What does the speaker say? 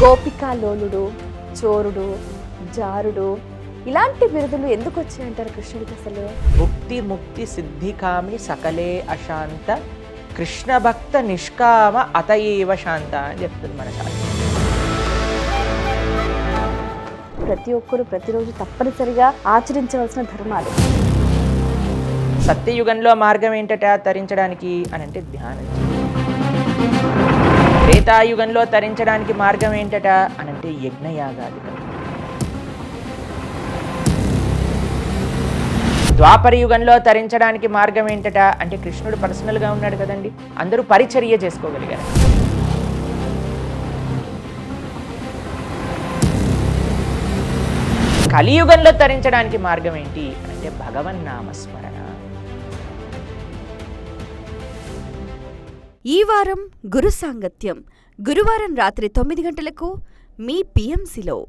గోపికాలోలుడు చోరుడు జారుడు ఇలాంటి బిరుదులు ఎందుకు వచ్చాయంటారు కృష్ణుడికి అసలు? భుక్తి ముక్తి సిద్ధికామి సకలే అశాంత కృష్ణ భక్త నిష్కామ అతయేవ శాంత అని చెప్తుంది మన శాస్త్రం. ప్రతి ఒక్కరు ప్రతిరోజు తప్పనిసరిగా ఆచరించవలసిన ధర్మాలు. సత్యయుగంలో మార్గం ఏంటట? తరించడానికి అని అంటే ధ్యానం. త్రేతాయుగంలో తరించడానికి మార్గం ఏంటట అనంటే యజ్ఞయాగాది ద్వాపర యుగంలో తరించడానికి మార్గం ఏంటట అంటే కృష్ణుడు పర్సనల్గా ఉన్నాడు కదండి అందరూ పరిచర్య చేసుకోగలిగారు. కలియుగంలో తరించడానికి మార్గం ఏంటి అంటే భగవన్నామస్మరణ ఈ వారం గురు సాంగత్యం. గురువారం రాత్రి తొమ్మిది గంటలకు మీ పిఎంసిలో